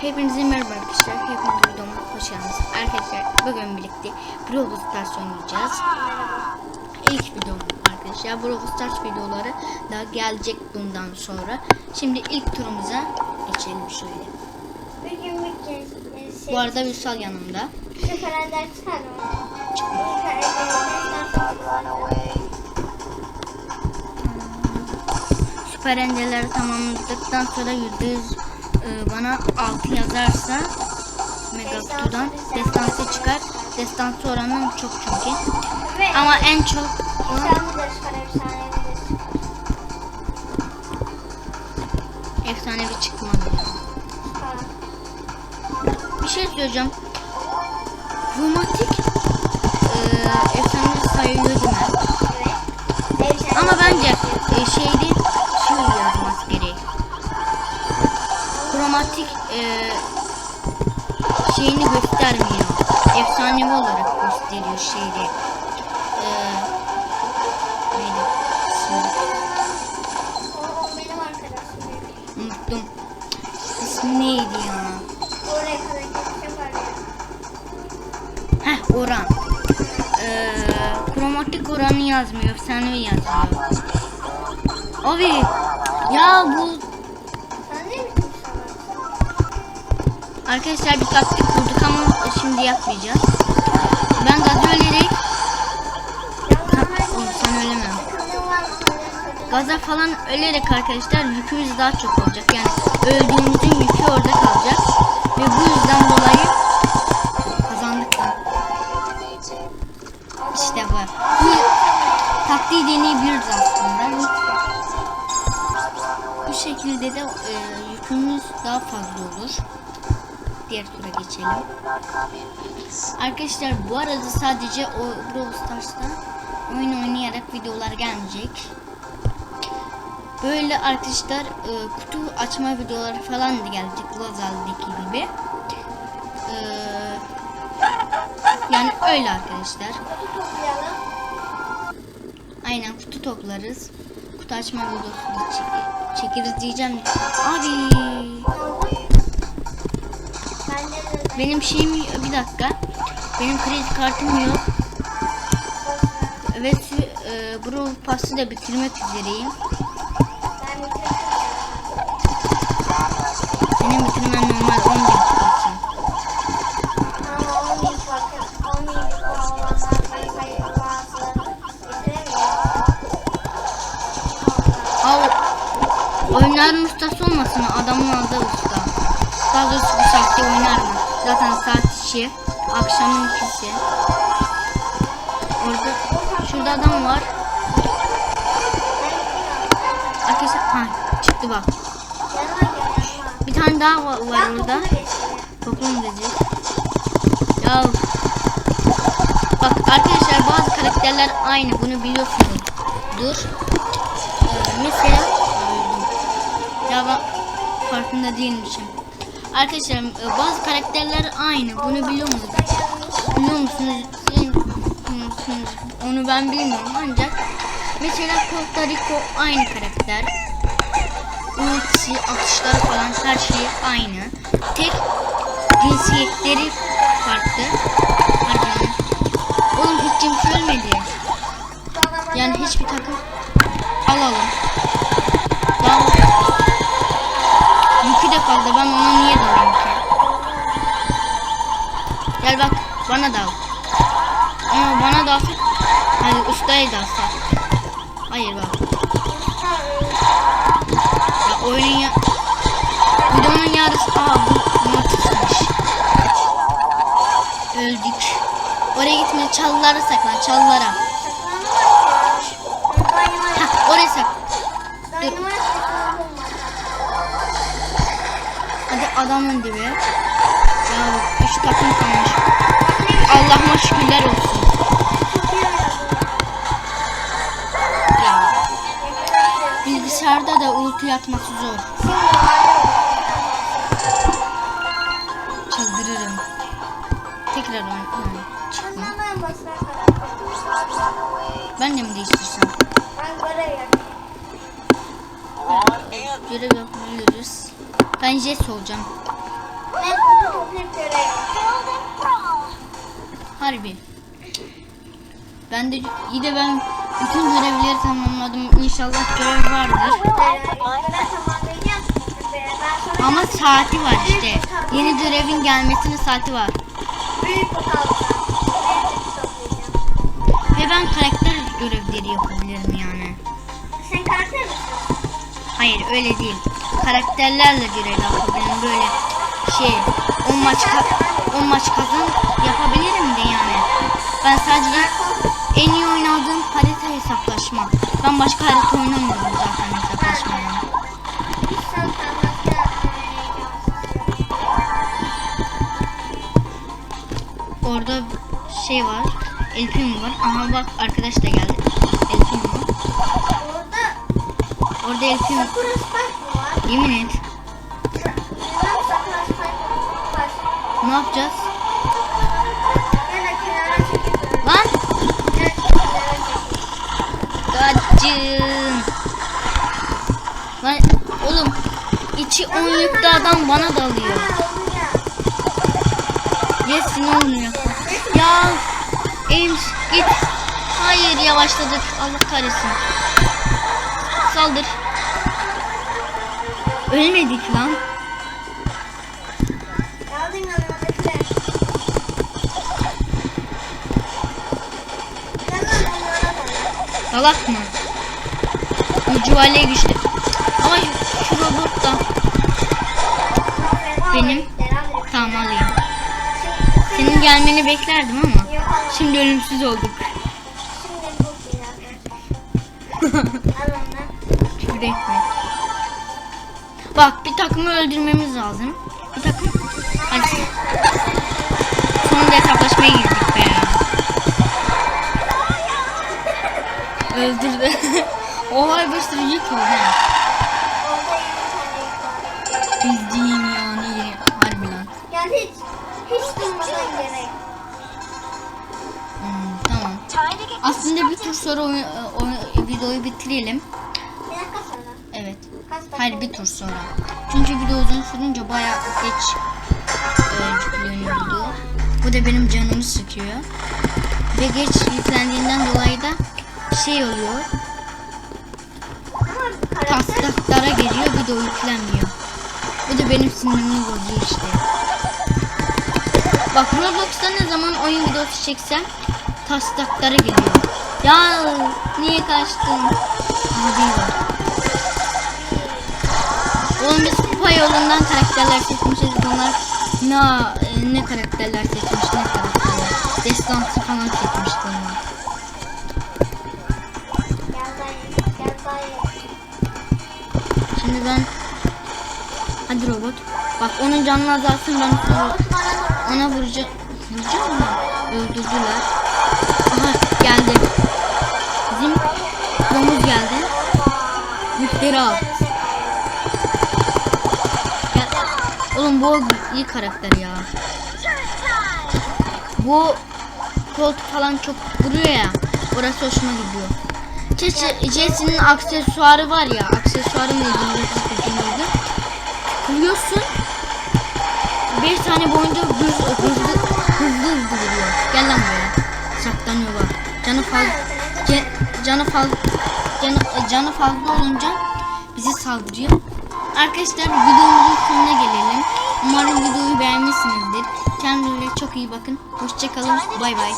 Hepinize merhaba arkadaşlar. Hepiniz videoma hoş geldiniz. Arkadaşlar bugün birlikte Brawl Stars oynayacağız. İlk videom arkadaşlar. Brawl Stars videoları daha gelecek bundan sonra. Şimdi ilk turumuza geçelim şöyle. E, şey, Bu arada Üsal yanımda. Süper endeleri tamamladıktan sonra %100 e, bana 6 yazarsa Mega Kutu'dan destansı çıkar. Destansı oranım çok çünkü. Ve Ama en çok efsanevi çıkar, efsanevi efsanevi çıkmadı. Bir şey söyleyeceğim. Romantik eee efsane gösteriyor şeyde. Eee neydi? İsmi O, benim arkadaşım. unuttum. İsmi neydi ya? Oraya. Heh oran. Ee, kromatik oranı yazmıyor. Efsanevi yazıyor. Abi ya bu Sen arkadaşlar bir taktik kurduk ama şimdi yapmayacağız. Ben gaz ölerek sen öleme. Kızım var, kızım. Gaza falan ölerek arkadaşlar yükümüz daha çok olacak. Yani öldüğümüzün yükü orada kalacak. Ve bu yüzden dolayı kazandık da. İşte bu. Bu taktiği deneyebiliriz aslında. Bu şekilde de e, yükümüz daha fazla olur. Diğer tura geçelim. Arkadaşlar bu arada sadece o Brawl Stars'ta oyun oynayarak videolar gelmeyecek. Böyle arkadaşlar e, kutu açma videoları falan da gelecek Lazer'deki gibi. E, yani öyle arkadaşlar. Aynen kutu toplarız. Kutu açma videosu da çek- çekeriz diyeceğim. Abi benim şeyim bir dakika. Benim kredi kartım yok. Evet e, Brawl Pass'ı da bitirmek üzereyim. Ben bitirdim. Senin bitirmen normal 10 bin çıkarsın. Ama 10 bin farkı, 10 bin olanlar sayı sayı bazıları bitiremiyor. Av oyunların ustası olmasın adamın adı usta. Daha doğrusu bu saatte oynar mı? Zaten saat işi. Akşamın ikisi. Orada şurada adam var. Arkadaşlar ha çıktı bak. Bir tane daha var, var orada. Toplum dedi. Ya bak arkadaşlar bazı karakterler aynı bunu biliyorsunuz. Dur. Ee, mesela ya ben farkında değilmişim. Arkadaşlar e, bazı karakterler aynı. Bunu biliyor musunuz? Biliyor musunuz? Musunuz? Onu ben bilmiyorum ancak mesela Costa Rico aynı karakter. Ultisi, atışları falan her şey aynı. Tek cinsiyetleri farklı. Pardon. Oğlum hiç kimse ölmedi. Yani hiçbir takım alalım. Daha yükü de fazla. Ben ona Gel bak bana dal. Ama bana da Hadi ustaya dalsa. Hayır bak. Ya oyunun ya... Videonun yarısı... Aa bu tutmuş. Öldük. Oraya gitme çalılara saklan çalılara. Hah oraya sak. Hadi adamın dibi. Ya üç takım kalmış. Allah'ıma şükürler olsun. Ya bilgisayarda da ulti atması zor. Çıldırırım. Tekrar oynayayım. Ben de mi değiştirsem? Görev yapabiliriz. Ben Jess olacağım. Ben toplayıp görev. Harbi. Ben de iyi de ben bütün görevleri tamamladım. İnşallah görev vardır. Ama saati var işte. Yeni görevin gelmesine saati var. Ve ben karakter görevleri yapabilirim yani. Sen karakter misin? Hayır öyle değil. Karakterlerle görev yapabilirim böyle şey. 10 maç 10 maç kazan yapabilirim de yani. Ben sadece en iyi oynadığım harita hesaplaşma. Ben başka harita oynamıyorum zaten hesaplaşmadan. Orada şey var. Elfin var. Aha bak arkadaş da geldi. Elfin var. Orada Orada var? Yemin et. Ne yapacağız? Lan! Kaçın. Lan oğlum içi on yüklü adam bana dalıyor. Yesin olmuyor. Ya Ems git. Hayır yavaşladık. Allah kahretsin. Saldır. Ölmedik lan. Salak mı? Mücuvale güçlü. Ama şu- robot da Benim. tamam alayım. Senin gelmeni beklerdim ama. Şimdi ölümsüz olduk. Küfür etme. Bak bir takımı öldürmemiz lazım. Bir takım. Hadi. Sonunda hesaplaşmaya girdik be. Öldürdü. Oha bir sürü yük var. Bildiğin yani harbi lan. Yani hiç, hiç durmadan gerek. Hmm, tamam. Aslında bir tur sonra oyun, oyun- videoyu bitirelim. Bir dakika sonra. Evet. Hayır bir tur sonra. Çünkü video uzun sürünce bayağı geç e, yükleniyor. Bu da benim canımı sıkıyor. Ve geç yüklendiğinden dolayı da şey oluyor. Taslaklara geliyor video yüklenmiyor. Bu da benim sinirimi bozuyor işte. Bak Roblox'ta ne zaman oyun videosu çeksem taslaklara geliyor. Ya niye kaçtın? Abi var. Oğlum biz kupa yolundan karakterler seçmişiz. Bunlar ne, e, ne karakterler seçmiş karakterler. Destansı falan seçmiş. Şimdi ben... Hadi robot. Bak onun canını azalsın ben ona vuracağım. Vuracağım mı? Öldürdüler. Aha geldi. Bizim domuz geldi. Yükleri al. Gel. Oğlum bu iyi karakter ya. Bu koltuk falan çok vuruyor ya. Orası hoşuma gidiyor. Jesse'nin aksesuarı var ya. Aksesuarı neydi? neydi? Vuruyorsun. 5 saniye boyunca hızlı hızlı hızlı hızlı vuruyor. Gel lan buraya. Saklanıyor bak. Canı fazla canı fazla canı, canı fazla olunca bizi saldırıyor. Arkadaşlar videomuzun sonuna gelelim. Umarım videoyu beğenmişsinizdir. Kendinize çok iyi bakın. Hoşçakalın. Bay bay.